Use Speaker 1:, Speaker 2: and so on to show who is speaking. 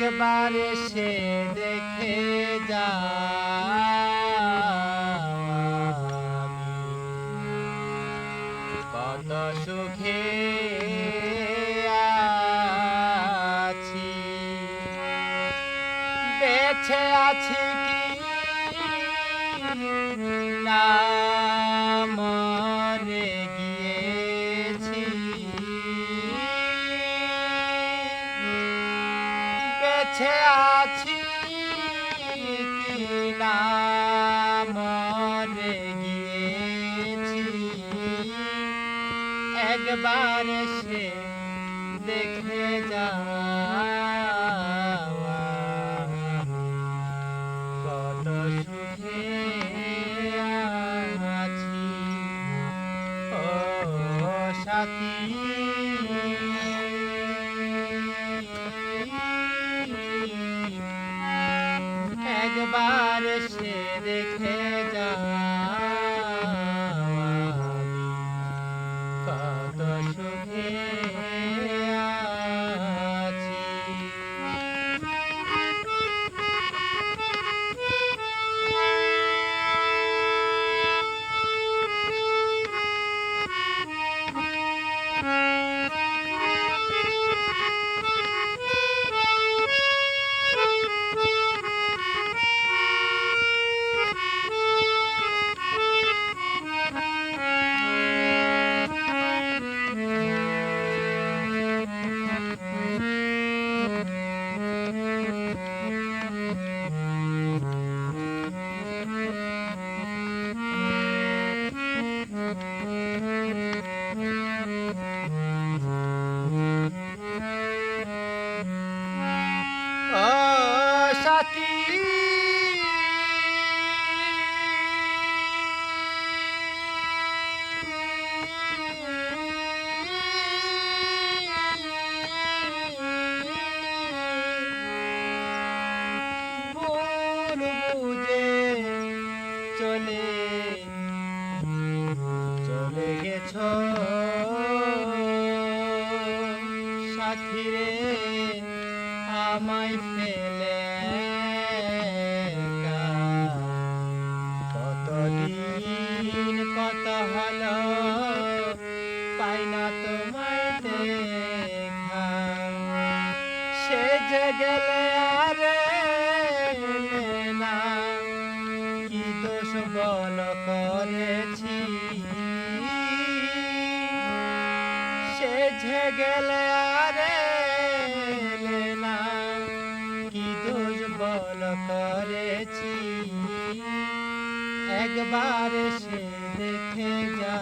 Speaker 1: একবার সে দেখে যা কত সুখে আছি। বেছে আছি কি? বেছে আছি মরে গিয়েছি। একবার সে দেখে যা কত সুখে আছি। ও সাথী। একবার সে দেখে চলে চলে গেছ। সাথী রে আমায় ফেলে কতদিন কত হলো পাই না তোমায় যে গেলে আর না। কি দোষ বল করেছি। একবার সে দেখে যা।